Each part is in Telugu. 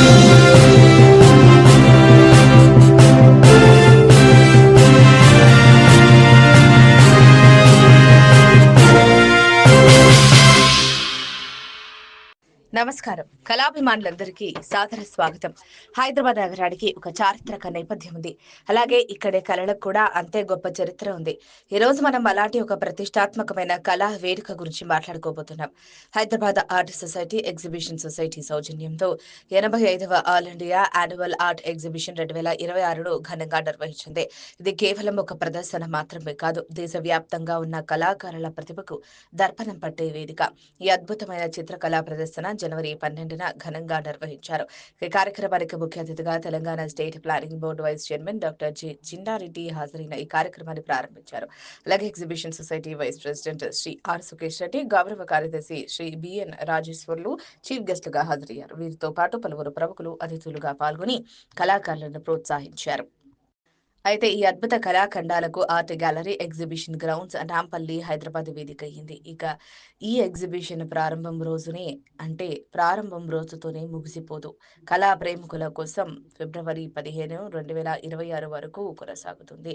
Thank you. నమస్కారం. కళాభిమానులందరికీ సాదర స్వాగతం. హైదరాబాద్ నగరానికి ఒక చారిత్రక నేపథ్యం ఉంది. అలాగే ఇక్కడే కళలకు కూడా అంతే గొప్ప చరిత్ర ఉంది. ఈ రోజు మనం అలాంటి ఒక ప్రతిష్టాత్మకమైన కళా వేదిక గురించి మాట్లాడుకోబోతున్నాం. Hyderabad art society exhibition society సౌజన్యంతో ఎనభై ఐదవ all India annual art exhibition రెండు వేల ఇరవై ఆరులో ఘనంగా నిర్వహించింది. ఇది కేవలం ఒక ప్రదర్శన మాత్రమే కాదు దేశవ్యాప్తంగా ఉన్న కళాకారుల ప్రతిభకు దర్పణం పట్టే వేదిక. ఈ అద్భుతమైన చిత్రకళా ప్రదర్శన జనవరి పన్నెండున ఘనంగా నిర్వహించారు. ఈ కార్యక్రమానికి ముఖ్య అతిథిగా Telangana state planning board vice chairman doctor G జిండారెడ్డి హాజరైన ఈ కార్యక్రమాన్ని ప్రారంభించారు. అలాగే exhibition society vice president Shri R Sukesh Reddy గౌరవ కార్యదర్శి శ్రీ బిఎన్ రాజేశ్వర్లు చీఫ్ గెస్టులుగా హాజరయ్యారు. వీరితో పాటు పలువురు ప్రముఖులు అతిథులుగా పాల్గొని కళాకారులను ప్రోత్సహించారు. అయితే ఈ అద్భుత కళాఖండాలకు art gallery exhibition grounds Nampally Hyderabad వేదిక అయ్యింది. ఇక ఈ ఎగ్జిబిషన్ ప్రారంభం రోజునే అంటే ప్రారంభం రోజుతోనే ముగిసిపోదు. కళా ప్రేమికుల కోసం ఫిబ్రవరి పదిహేను రెండు వేల ఇరవై ఆరు వరకు కొనసాగుతుంది.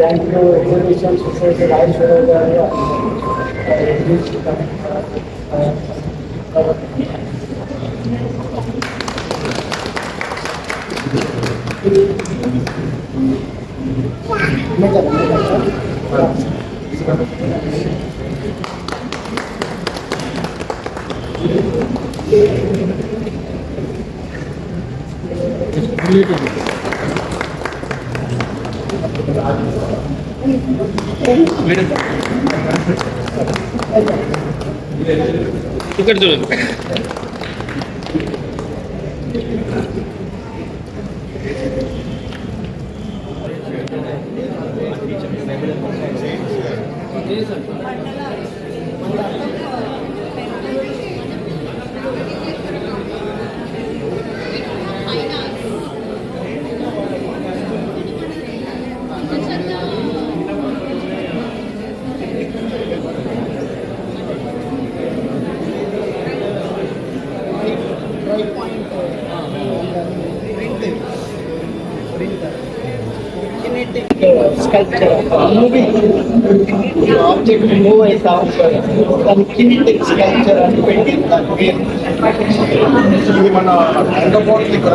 Thank you exhibition society Rajeshwara గారు ఇక్కడ చూడండి స్కల్ప్చర్ సబ్జెక్ట్ మూవ్ అవుతా ఉంటారు దాని కినెటిక్ స్కల్ప్చర్ అని పెట్టి దాని పేరు ఇది మన సాటిస్ఫాక్షన్ ఇక్కడ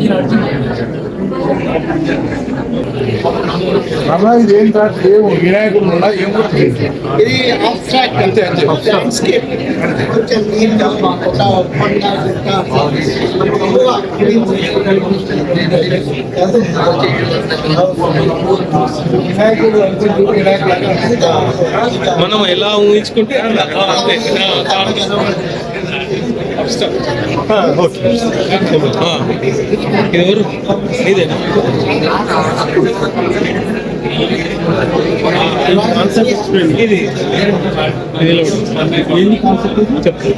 ఈ రాజ్యం అలా ఇది ఏంటంటే ఏం వినాయకుడు ఉన్నా ఏం ఇది abstract అంతే. కొంచెం నీట్గా ఎక్కువ వినాయకుడు మనం ఎలా ఊహించుకుంటే ఎవరు? ఇదేనా ఇది. చెప్తాను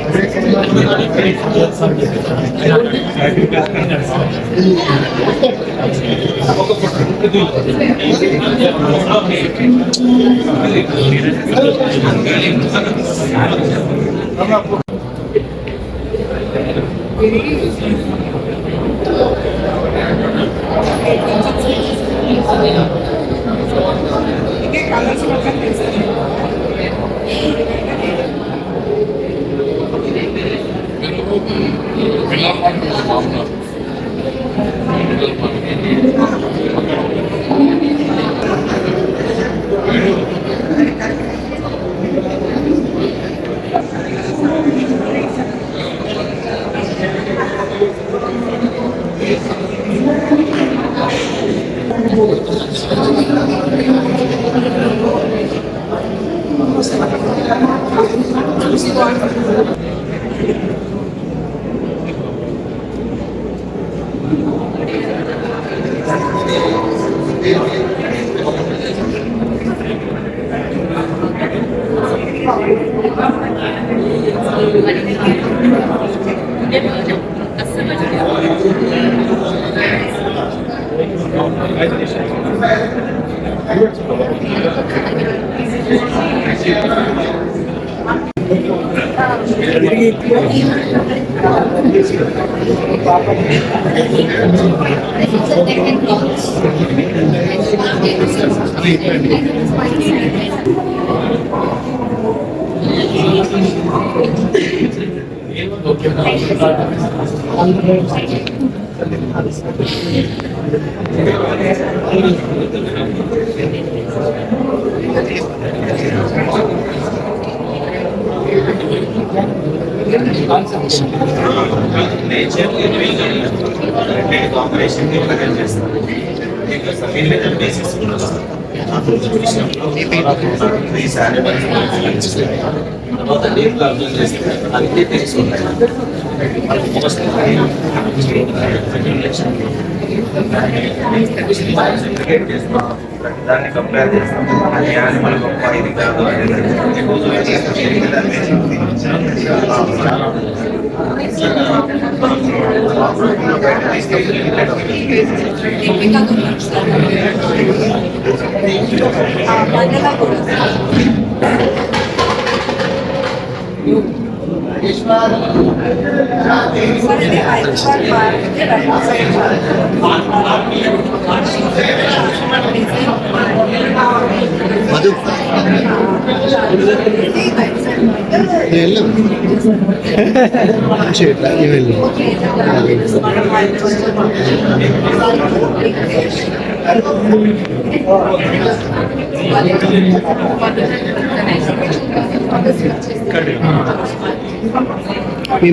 అలా. ఆ, అంతే ఆ, ఓకే ఆ, ఇది ఎవరు ఇదేనా ఇది ఇది చెప్పు తర్వాత డీప్గా అర్థం చేస్తే అన్నీ తెలుసుకుంటాయి దాన్ని కంపేర్ చేస్తాం. అది యానిమల్ గొప్ప ఇది కాదు అది మధు వెళ్ళు ఇట్లా వెళ్ళు మీ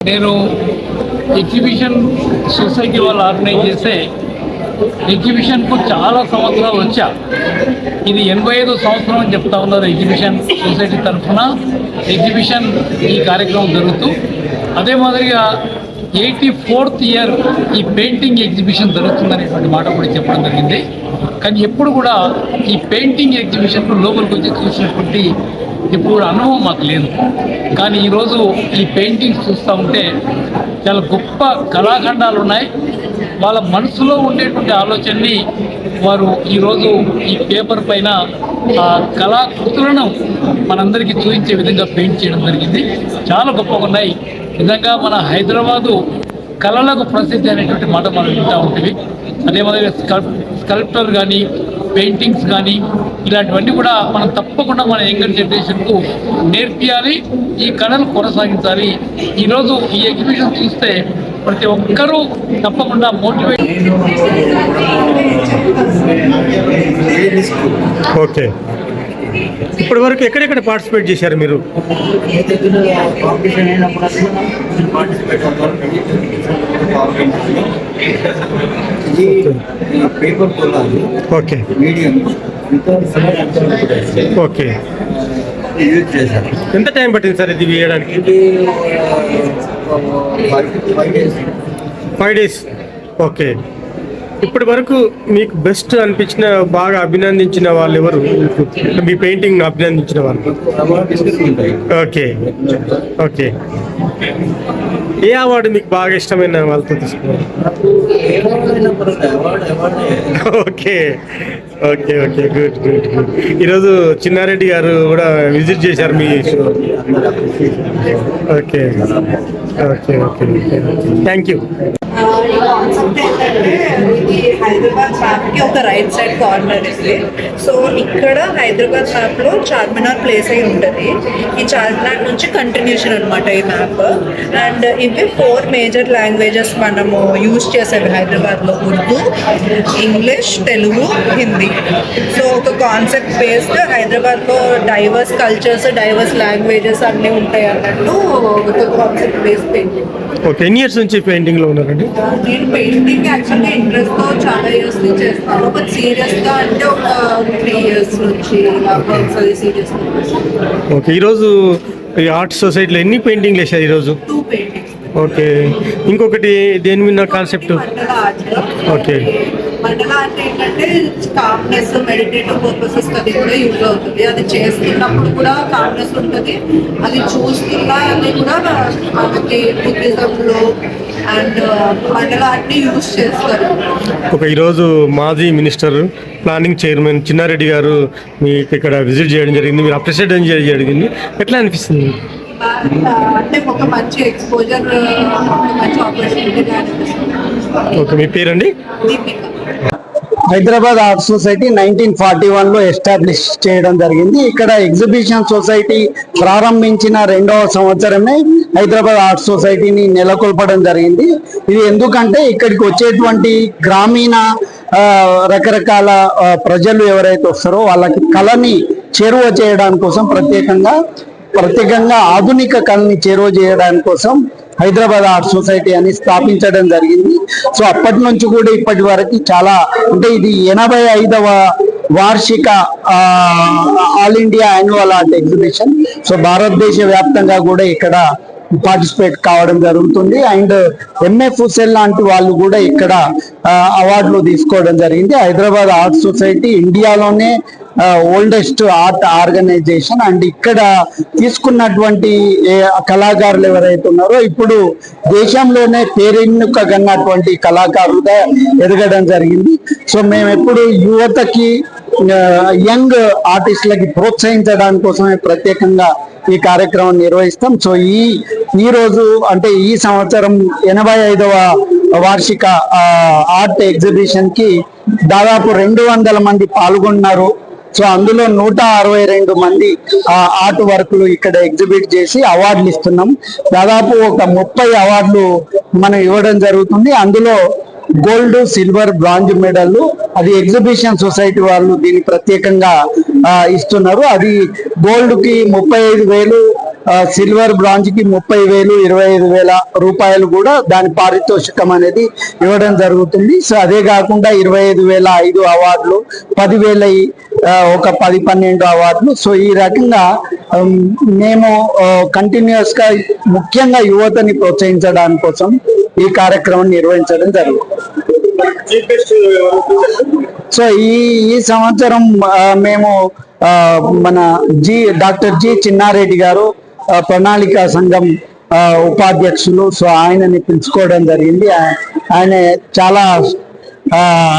నేను ఎగ్జిబిషన్ సొసైటీ వాళ్ళు ఆర్గనైజ్ చేసే ఎగ్జిబిషన్కు చాలా సంవత్సరాలు వచ్చా. ఇది ఎనభై ఐదు సంవత్సరం అని చెప్తా ఉన్నారు ఎగ్జిబిషన్ సొసైటీ తరఫున. ఎగ్జిబిషన్ ఈ కార్యక్రమం జరుగుతూ అదే మాదిరిగా ఎయిటీ ఫోర్త్ ఇయర్ ఈ పెయింటింగ్ ఎగ్జిబిషన్ జరుగుతుందనేటువంటి మాట కూడా చెప్పడం జరిగింది. కానీ ఎప్పుడు కూడా ఈ పెయింటింగ్ ఎగ్జిబిషన్కు లోపలికి వచ్చి చూసినటువంటి ఇప్పుడు అనుభవం మాకు లేదు. కానీ ఈరోజు ఈ పెయింటింగ్స్ చూస్తూ ఉంటే చాలా గొప్ప కళాఖండాలు ఉన్నాయి. వాళ్ళ మనసులో ఉండేటువంటి ఆలోచనని వారు ఈరోజు ఈ పేపర్ పైన ఆ కళాకృతులను మనందరికీ చూపించే విధంగా పెయింట్ చేయడం జరిగింది. చాలా గొప్పగా ఉన్నాయి. నిజంగా మన హైదరాబాదు కళలకు ప్రసిద్ధి అనేటువంటి మాట మనం వింటూ ఉంటుంది అదేవిధంగా స్కల్ స్కల్ప్టర్ కానీ పెయింటింగ్స్ కానీ ఇలాంటివన్నీ కూడా మనం తప్పకుండా మన యంగర్ జనరేషన్కు నేర్పియాలి ఈ కళను కొనసాగించాలి. ఈరోజు ఈ ఎగ్జిబిషన్ చూస్తే ప్రతి ఒక్కరూ తప్పకుండా మోటివేట్ ఓకే. ఇప్పటి వరకు ఎక్కడెక్కడ పార్టిసిపేట్ చేశారు మీరు? ఓకే. ఓకే. యూజ్ చేశారు ఎంత టైం పట్టింది సార్ ఇది వేయడానికి? Five days. ఓకే. ఇప్పటి వరకు మీకు బెస్ట్ అనిపించిన బాగా అభినందించిన వాళ్ళు ఎవరు? మీ పెయింటింగ్ అభినందించిన వాళ్ళు. ఓకే. ఓకే. ఏ అవార్డు మీకు బాగా ఇష్టమైన వాళ్ళతో తీసుకున్నారు? Okay. Okay okay. Good good good. ఈరోజు చిన్నారెడ్డి గారు కూడా విజిట్ చేశారు మీ show. Okay. Okay okay thank you concept ఏంటంటే ఇది హైదరాబాద్ మ్యాప్కి ఒక రైట్ సైడ్ కార్నర్ ఇది సో ఇక్కడ హైదరాబాద్ మ్యాప్లో చార్మినార్ ప్లేస్ అయి ఉంటుంది ఈ చార్మినార్ నుంచి కంటిన్యూషన్ అనమాట ఈ మ్యాప్ అండ్ ఇవి ఫోర్ మేజర్ లాంగ్వేజెస్ మనము యూజ్ చేసేవి హైదరాబాద్లో ఉర్దూ ఇంగ్లీష్ తెలుగు హిందీ సో ఒక కాన్సెప్ట్ బేస్డ్ హైదరాబాద్లో డైవర్స్ కల్చర్స్ డైవర్స్ లాంగ్వేజెస్ అన్నీ ఉంటాయి అన్నట్టు ఒక concept based painting okay ten years నుంచి పెయింటింగ్లో ఉన్నారండి? నేను పెయింటింగ్ యాక్చువల్గా ఇంట్రెస్ట్తో చాలా ఇయర్స్ నుంచి చేస్తాను. బట్ సీరియస్గా అంటే ఒక త్రీ ఇయర్స్ నుంచి వర్క్స్ అది సీరియస్ ఓకే ఈరోజు ఈ ఆర్ట్ సొసైటీలో ఎన్ని పెయింటింగ్లు వేసారు ఈరోజు? Two paintings. ఓకే ఇంకొకటి దేని మీద కాన్సెప్ట్? Okay. మండల ఆర్ట్ ఏంటంటే కామ్నెస్ మెడిటేటివ్ పర్పసెస్ అది కూడా యూజ్ అవుతుంది. అది చేస్తున్నప్పుడు కూడా కామ్నెస్ ఉంటుంది. అది చూస్తున్నా అది కూడా మనకి బుద్ధిజంలో అండ్ మండల యూజ్ చేస్తారు. ఒక ఈరోజు మాజీ మినిస్టర్ ప్లానింగ్ చైర్మన్ చిన్నారెడ్డి గారు మీకు ఇక్కడ విజిట్ చేయడం జరిగింది. మీరు అప్రిషియేట్ చేయడం జరిగింది? ఎట్లా అనిపిస్తుంది? అంటే ఒక మంచి ఎక్స్పోజర్ మంచి ఆపర్చునిటీ ఓకే మీ పేరండి? Deepika. Hyderabad art society nineteen forty వన్లో ఎస్టాబ్లిష్ చేయడం జరిగింది. ఇక్కడ ఎగ్జిబిషన్ సొసైటీ ప్రారంభించిన రెండవ సంవత్సరమే హైదరాబాద్ ఆర్ట్ సొసైటీని నెలకొల్పడం జరిగింది. ఇది ఎందుకంటే ఇక్కడికి వచ్చేటువంటి గ్రామీణ రకరకాల ప్రజలు ఎవరైతే వస్తారో వాళ్ళకి కళని చేరువ చేయడానికి కోసం ప్రత్యేకంగా ప్రత్యేకంగా ఆధునిక కళని చేరువ చేయడానికి కోసం హైదరాబాద్ ఆర్ట్ సొసైటీ అని స్థాపించడం జరిగింది. సో అప్పటి నుంచి కూడా ఇప్పటి వరకు చాలా అంటే ఇది ఎనభై ఐదవ వార్షిక all India annual art exhibition. So భారతదేశ వ్యాప్తంగా కూడా ఇక్కడ పార్టిసిపేట్ కావడం జరుగుతుంది. అండ్ ఎంఎఫ్ హుసేన్ లాంటి వాళ్ళు కూడా ఇక్కడ అవార్డులు తీసుకోవడం జరిగింది. హైదరాబాద్ ఆర్ట్ సొసైటీ ఇండియాలోనే ఓల్డెస్ట్ ఆర్ట్ ఆర్గనైజేషన్ అండ్ ఇక్కడ తీసుకున్నటువంటి కళాకారులు ఎవరైతే ఉన్నారో ఇప్పుడు దేశంలోనే పేరెన్నుకగన్నటువంటి కళాకారులుగా ఎదగడం జరిగింది. సో మేము ఎప్పుడు యువతకి యంగ్ ఆర్టిస్టులకి ప్రోత్సహించడానికి కోసమే ప్రత్యేకంగా ఈ కార్యక్రమం నిర్వహిస్తాం. సో ఈ ఈ రోజు అంటే ఈ సంవత్సరం ఎనభై ఐదవ వార్షిక ఆర్ట్ ఎగ్జిబిషన్కి దాదాపు రెండు వందల మంది పాల్గొన్నారు. సో అందులో నూట అరవై రెండు మంది ఆర్ట్ వర్క్లు ఇక్కడ ఎగ్జిబిట్ చేసి అవార్డులు ఇస్తున్నాం. దాదాపు ఒక ముప్పై అవార్డులు మనం ఇవ్వడం జరుగుతుంది. అందులో గోల్డ్ సిల్వర్ బ్రాంజ్ మెడల్ అది ఎగ్జిబిషన్ సొసైటీ వాళ్ళు దీన్ని ప్రత్యేకంగా ఇస్తున్నారు. అది గోల్డ్కి ముప్పై ఐదు వేలు సిల్వర్ బ్రాంజ్కి ముప్పై వేలు ఇరవై ఐదు వేల రూపాయలు కూడా దాని పారితోషికం అనేది ఇవ్వడం జరుగుతుంది. సో అదే కాకుండా ఇరవై ఐదు వేల ఐదు అవార్డులు పదివేల ఒక పది పన్నెండు అవార్డులు. సో ఈ రకంగా మేము కంటిన్యూస్గా ముఖ్యంగా యువతని ప్రోత్సహించడానికి కోసం ఈ కార్యక్రమం నిర్వహించడం జరుగుతుంది. సో ఈ ఈ సంవత్సరం మేము మన జి డాక్టర్ జి చిన్నారెడ్డి గారు ప్రణాళిక సంఘం ఉపాధ్యక్షులు సో ఆయనని పిలుచుకోవడం జరిగింది. ఆయన చాలా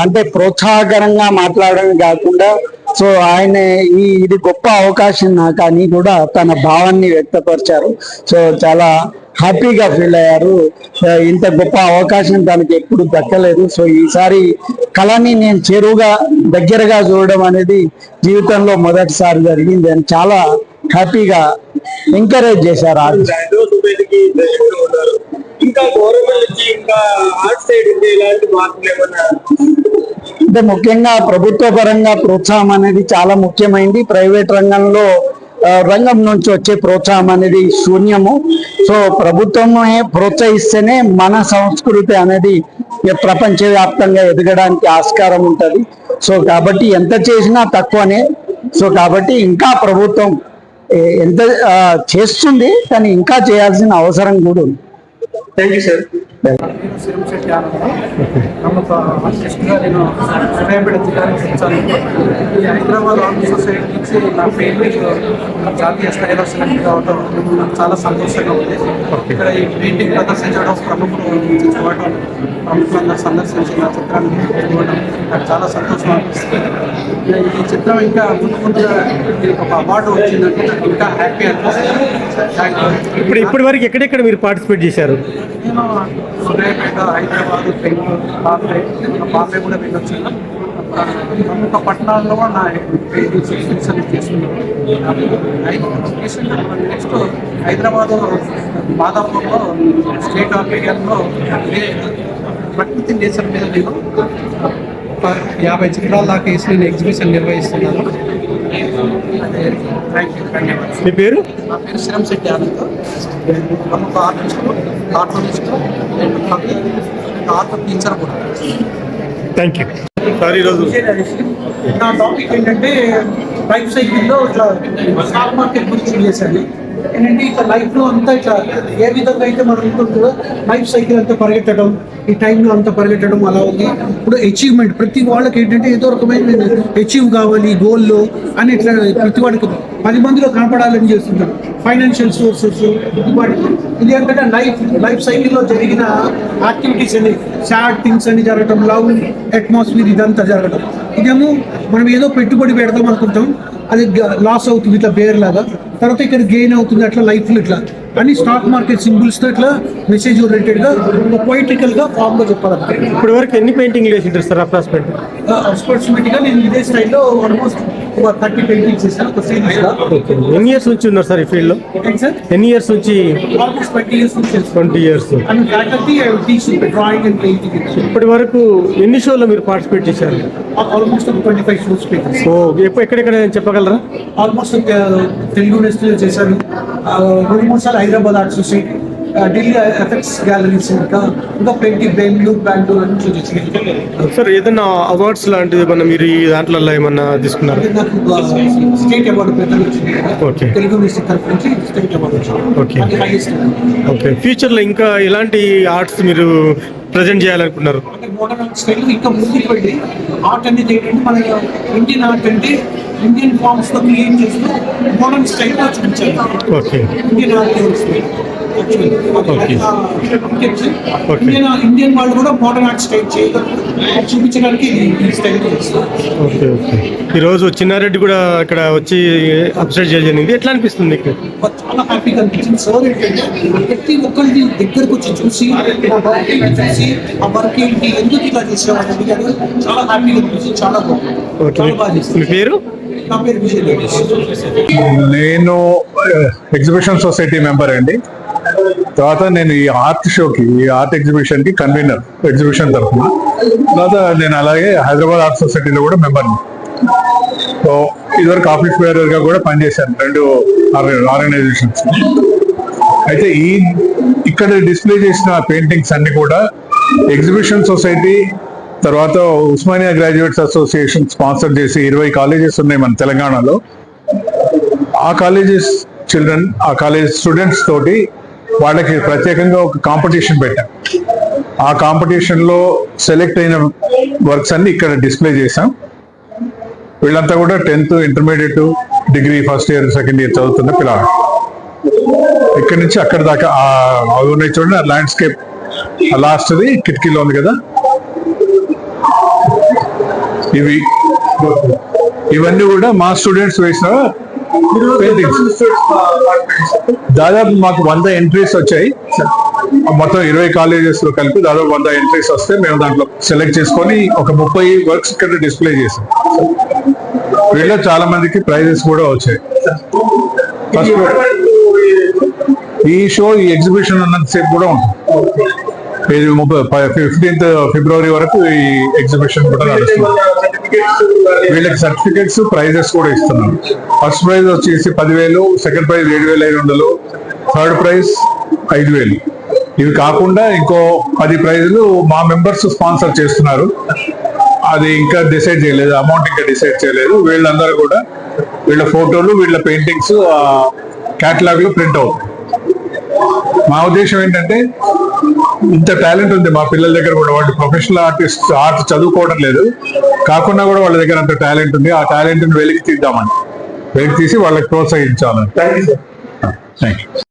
అంటే ప్రోత్సాహకరంగా మాట్లాడడం కాకుండా సో ఆయన ఈ ఇది గొప్ప అవకాశం నాకు అని కూడా తన భావాన్ని వ్యక్తపరిచారు. సో చాలా హ్యాపీగా ఫీల్ అయ్యారు. ఇంత గొప్ప అవకాశం తనకి ఎప్పుడు దక్కలేదు. సో ఈసారి కళని నేను చెరువుగా దగ్గరగా చూడడం అనేది జీవితంలో మొదటిసారి జరిగింది అని చాలా హ్యాపీగా ఎంకరేజ్ చేశారు ఆర్టిస్ట్. ఇంకా గవర్నమెంట్ ఇంకా ఆర్ట్ సైడ్ ఉంది ఇలాంటి మార్పులు ఏమన్నా? అంటే ముఖ్యంగా ప్రభుత్వ పరంగా ప్రోత్సాహం అనేది చాలా ముఖ్యమైనది ప్రైవేట్ రంగంలో రంగం నుంచి వచ్చే ప్రోత్సాహం అనేది శూన్యము. సో ప్రభుత్వమే ప్రోత్సహిస్తేనే మన సంస్కృతి అనేది ప్రపంచవ్యాప్తంగా ఎదగడానికి ఆస్కారం ఉంటుంది. సో కాబట్టి ఎంత చేసినా తక్కువనే. సో కాబట్టి ఇంకా ప్రభుత్వం ఎంత చేస్తుంది కానీ ఇంకా చేయాల్సిన అవసరం కూడా ఉంది. థ్యాంక్ యూ సార్ శిరంశెట్టి ఆనందం ఆర్టిస్ట్గా నేను సూర్యాపేట జిల్లానికి వచ్చాను ఈ హైదరాబాద్ ఆర్ట్ సొసైటీ నుంచి నా పెయింటింగ్ జాతీయ స్థాయిలో సెలెక్ట్ కావడం నాకు చాలా సంతోషంగా ఉంది ఇక్కడ ఈ పెయింటింగ్ ప్రదర్శించడం ప్రముఖులు చూడటం ప్రముఖంగా సందర్శించి నా చిత్రాన్ని చూడడం నాకు చాలా సంతోషం అనిపిస్తుంది ఈ చిత్రం ఇంకా ముందు ముందుగా దీనికి ఒక అవార్డు వచ్చిందంటే నాకు ఇంకా హ్యాపీ అనిపిస్తుంది థ్యాంక్ యూ ఇప్పుడు ఇప్పటి వరకు ఎక్కడెక్కడ మీరు పార్టిసిపేట్ చేశారు? సూర్యాపేట హైదరాబాద్ బెంగళూరు బాంబే బాంబే కూడా వెళ్ళొచ్చాను ప్రముఖ పట్టణాల్లో నా పెయింటింగ్స్ ఎగ్జిబిషన్ చేస్తున్నాను నెక్స్ట్ హైదరాబాద్ మాదాపూర్లో స్టేట్ ఆఫ్ ఇండియాలో ప్రకృతి నేచర్ మీద నేను యాభై చిత్రాల దాకా వేసి నేను ఎగ్జిబిషన్ నిర్వహిస్తున్నాను అదే థ్యాంక్ యూ ధన్యవాదాలు మీ పేరు? నా పేరు శ్రీరం శెట్టి ఆనంద్. ప్రముఖ ఆర్టిస్టు కార్టూనిస్టు నేను కవి ఆర్ట్ టీచర్ కూడా. థ్యాంక్ యూ సార్ ఈరోజు నా టాపిక్ ఏంటంటే లైఫ్ సైకిల్లో ఇట్లా స్టాక్ మార్కెట్ గురించి చేశాను ఏంటంటే ఇట్లా లైఫ్లో అంతా ఇట్లా ఏ విధంగా అయితే మనం ఉంటుందో లైఫ్ సైకిల్ అంతా పరిగెత్తడం ఈ టైంలో అంతా పరిగెత్తడం అలా ఉంది. ఇప్పుడు అచీవ్మెంట్ ప్రతి వాళ్ళకి ఏంటంటే ఏదో రకమైన అచీవ్ కావాలి గోల్లో అని ఇట్లా ప్రతి వాడికి పది మందిలో కనపడాలని చేస్తుంటారు ఫైనాన్షియల్ సోర్సెస్ వాటికి ఇది ఏంటంటే లైఫ్ లైఫ్ సైకిల్లో జరిగిన యాక్టివిటీస్ అని సాడ్ థింగ్స్ అని జరగటం లవ్ అట్మాస్ఫియర్ ఇదంతా జరగడం ఇదేమో మనం ఏదో పెట్టుబడి పెడదాం అనుకుంటాం అది లాస్ అవుతుంది ఇట్లా బేర్ లాగా తర్వాత ఇక్కడ గెయిన్ అవుతుంది అట్లా లైఫ్లో ఇట్లా. అని స్టాక్ మార్కెట్ సింబుల్స్తో ఇట్లా మెసేజ్ ఓరియంటెడ్గా పొయిటికల్గా ఫామ్గా చెప్పాలి ఇప్పటి వరకు ఎన్ని పెయింటింగ్లు వేసింటారు సార్ అప్రాక్సిమేట్ అప్రాక్సిమేట్గా నేను ఇదే స్టైల్లో ఆల్మోస్ట్ ఒక థర్టీ పెయింటింగ్స్ ఒక సిరీస్గా ఎన్ని ఇయర్స్ నుంచి ఉన్నారు సార్ ఈ ఫీల్డ్లో సార్? ఎన్ని ఇయర్స్ నుంచి? ఆల్మోస్ట్ ట్వంటీ ఇయర్స్ నుంచి twenty years and faculty teach drawing and painting ఇప్పటి వరకు ఎన్ని షోలో మీరు పార్టిసిపేట్ చేశారు? ఆల్మోస్ట్ ఒక ట్వంటీ ఫైవ్ షోస్ ఓ ఎప్పుడు ఎక్కడెక్కడ చెప్పగలరా? ఆల్మోస్ట్ తెలుగు నేషనల్ చేశాను రెండు మూడు సార్లు Hyderabad art society. Delhi effects galleries ఇంకా ఇంకా బెంగళూరు బెంగళూరు అని చూసి సార్ ఏదైనా అవార్డ్స్ లాంటిది ఏమన్నా మీరు ఈ దాంట్లో ఏమన్నా తీసుకున్నారు? నాకు స్టేట్ అవార్డు పెద్దలు వచ్చింది Okay. తెలుగు నేషనల్ తరఫు నుంచి స్టేట్ అవార్డు ఓకే. ఫ్యూచర్లో ఇంకా ఎలాంటి ఆర్ట్స్ మీరు ప్రజెంట్ చేయాలనుకున్నారు మోడర్న్ స్టైల్ ఇంకా ముందుకు వెళ్ళి ఆర్ట్ అనేది ఏంటంటే మన ఇండియన్ ఆర్ట్ అంటే ఇండియన్ ఫార్మ్స్లో క్రియేట్ చేస్తూ మోడర్న్ స్టైల్లో చూపించాలి. Okay. Indian art. Indian Indian వాళ్ళు కూడా మోడర్న్ ఆర్ట్ స్టైల్ చూపించడానికి స్టైల్ ఓకే ఓకే. ఈరోజు చిన్నారెడ్డి కూడా ఇక్కడ వచ్చి అప్సెట్ జరిగింది. ఎట్లా అనిపిస్తుంది మీకు చాలా హ్యాపీగా అనిపించింది. సార్ ఏంటంటే ప్రతి ఒక్కరిని దగ్గరకు వచ్చి చూసి చూసి ఆ వర్క్ ఏంటి ఎందుకు ఇలా చేసేవాళ్ళు అడిగారు. చాలా హ్యాపీగా అనిపించింది. చాలా బాగుంది. మీ పేరు? నా పేరు విజయ్ నేను ఎగ్జిబిషన్ సొసైటీ మెంబర్ అండి. తర్వాత నేను ఈ ఆర్ట్ షోకి ఈ ఆర్ట్ ఎగ్జిబిషన్కి కన్వీనర్ ఎగ్జిబిషన్ తరఫున. తర్వాత నేను అలాగే హైదరాబాద్ ఆర్ట్ సొసైటీలో కూడా మెంబర్ని సో ఇదివరకు ఆఫీస్ బేరర్గా కూడా పనిచేశాను రెండు ఆర్గనైజేషన్స్ అయితే ఈ ఇక్కడ డిస్ప్లే చేసిన పెయింటింగ్స్ అన్ని కూడా ఎగ్జిబిషన్ సొసైటీ తర్వాత ఉస్మానియా గ్రాడ్యుయేట్స్ అసోసియేషన్ స్పాన్సర్ చేసి ఇరవై కాలేజెస్ ఉన్నాయి మన తెలంగాణలో. ఆ కాలేజెస్ చిల్డ్రన్ ఆ కాలేజ్ స్టూడెంట్స్ తోటి వాళ్ళకి ప్రత్యేకంగా ఒక కాంపిటీషన్ పెట్టాం. ఆ కాంపిటీషన్లో సెలెక్ట్ అయిన వర్క్స్ అన్ని ఇక్కడ డిస్ప్లే చేశాం. వీళ్ళంతా కూడా tenth intermediate degree first year second year చదువుతున్న పిల్లలు. ఇక్కడి నుంచి అక్కడ దాకా అవి ఉన్నాయి చూడండి ఆ ల్యాండ్స్కేప్ లాస్ట్ది కిటికీలో ఉంది కదా? ఇవి. ఇవన్నీ కూడా మా స్టూడెంట్స్ వేసిన దాదాపు మాకు వంద ఎంట్రీస్ వచ్చాయి. మొత్తం ఇరవై కాలేజెస్లో కలిపి దాదాపు వంద ఎంట్రీస్ వస్తే మేము దాంట్లో సెలెక్ట్ చేసుకొని ఒక ముప్పై వర్క్స్ ఇక్కడ డిస్ప్లే చేసాం. వీళ్ళలో చాలా మందికి ప్రైజెస్ కూడా వచ్చాయి. ఫస్ట్ ఈ షో ఈ ఎగ్జిబిషన్ ఉన్నంతసేపు కూడా ఉంటుంది. ఇది ఫిఫ్టీన్త్ ఫిబ్రవరి వరకు ఈ ఎగ్జిబిషన్ కూడా నడుస్తుంది. వీళ్ళకి సర్టిఫికెట్స్ ప్రైజెస్ కూడా ఇస్తున్నాం. ఫస్ట్ ప్రైజ్ వచ్చేసి పదివేలు సెకండ్ ప్రైజ్ ఏడు వేల ఐదు వందలు థర్డ్ ప్రైజ్ ఐదు వేలు ఇవి కాకుండా ఇంకో పది ప్రైజులు మా మెంబర్స్ స్పాన్సర్ చేస్తున్నారు. అది ఇంకా డిసైడ్ చేయలేదు అమౌంట్ ఇంకా డిసైడ్ చేయలేదు. వీళ్ళందరూ కూడా వీళ్ళ ఫోటోలు వీళ్ళ పెయింటింగ్స్ క్యాటలాగ్లో ప్రింట్ అవుతాయి. మా ఉద్దేశం ఏంటంటే ఇంత టాలెంట్ ఉంది మా పిల్లల దగ్గర కూడా. వాళ్ళు ప్రొఫెషనల్ ఆర్టిస్ట్ ఆర్ట్ చదువుకోవడం లేదు. కాకుండా కూడా వాళ్ళ దగ్గర అంత టాలెంట్ ఉంది. ఆ టాలెంట్ని వెలికి తీద్దామని. వెలికి తీసి వాళ్ళకి ప్రోత్సహించాలని. Thank you